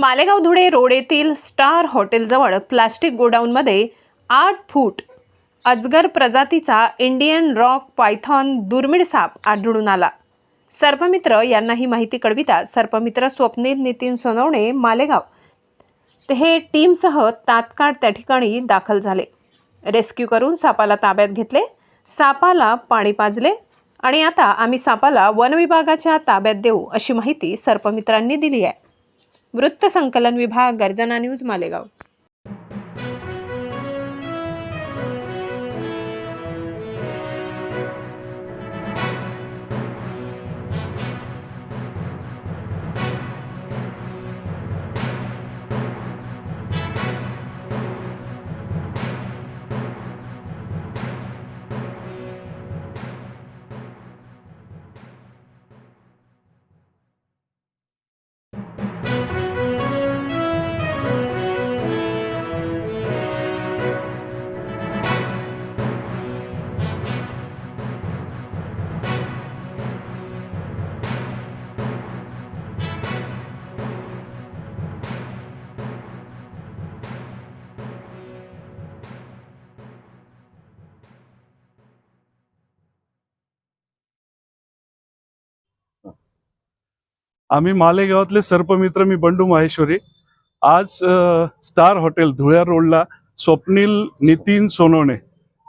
Malegaon Dhule road येथील star हॉटेलजवळ plastic गोडाऊनमध्ये आठ फूट अजगर प्रजातीचा इंडियन रॉक पायथॉन दुर्मिळ साप आढळून आला. सर्पमित्र यांना ही माहिती कळविता सर्पमित्र स्वप्नील नितीन सोनवणे मालेगाव. हे टीमसह तात्काळ त्या ठिकाणी दाखल झाले. रेस्क्यू करून सापाला ताब्यात घेतले सापाला पाणी पाजले आणि आता आम्ही सापाला वनविभागाच्या ताब्यात देऊ अशी माहिती सर्पमित्रांनी दिली आहे. वृत्तसंकलन विभाग गर्जना न्यूज मालेगाव आम्ही मालेगावातले सर्पमित्र मी बंडू माहेश्वरी. आज स्टार हॉटेल धुळ्या रोडला स्वप्नील नितीन सोनवणे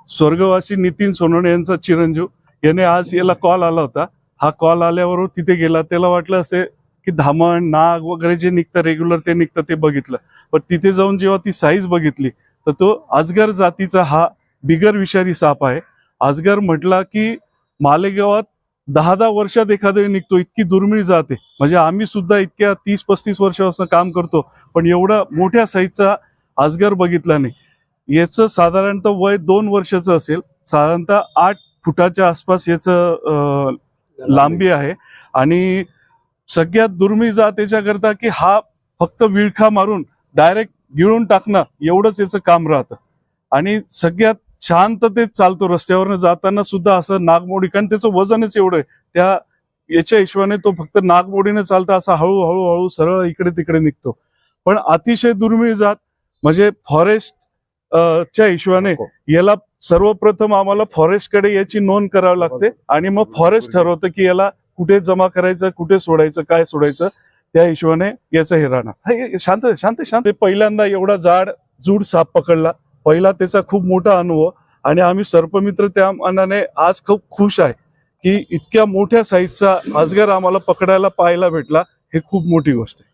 स्वर्गवासी नितीन सोनवणे यांचा चिरंजीव याने आज याला कॉल आला होता. हा कॉल आल्यावर तिथे गेला. त्याला वाटलं असे की धामण नाग वगैरे जे निघतं रेग्युलर ते निघतं ते बघितलं. पण तिथे जाऊन जेव्हा ती साईज बघितली तर तो अजगर जातीचा हा बिगर विषारी साप आहे. अजगर म्हटला की मालेगावात दहा दहा वर्षात एखादं वेळी निघतो इतकी दुर्मिळ जाते. म्हणजे आम्ही सुद्धा इतक्या तीस पस्तीस वर्षापासून काम करतो पण एवढा मोठ्या साईजचा आजगर बघितला नाही. याचं साधारणतः वय दोन वर्षाचं असेल. साधारणतः आठ फुटाच्या आसपास याचं लांबी आहे. आणि सगळ्यात दुर्मिळ जात याच्याकरता की हा फक्त विळखा मारून डायरेक्ट गिळून टाकणं एवढंच याचं काम राहतं. आणि सगळ्यात शांततेत चालतो. रस्त्यावरनं जाताना सुद्धा असं नागमोडी कारण त्याचं वजनच एवढं आहे. त्या याच्या हिशोबाने तो फक्त नागमोडीने चालता असा हळूहळू हळू सरळ इकडे तिकडे निघतो. पण अतिशय दुर्मिळ जात. म्हणजे फॉरेस्ट च्या हिशोबाने याला सर्वप्रथम आम्हाला फॉरेस्टकडे याची नोंद करावी लागते. आणि मग फॉरेस्ट ठरवतं की याला कुठे जमा करायचं कुठे सोडायचं काय सोडायचं त्या हिशोबाने याचं हे राहणार. हा, हे- शांत शांत. शांत. पहिल्यांदा एवढा जाड जूड साप पकडला. पहिला त्याचा खूप मोठा अनुभव आणि आम्ही सर्पमित्र त्या मानाने आज खूप खुश आहे की इतक्या मोठ्या साईजचा अजगर आम्हाला पकडायला पाहायला भेटला हे खूप मोठी गोष्ट आहे.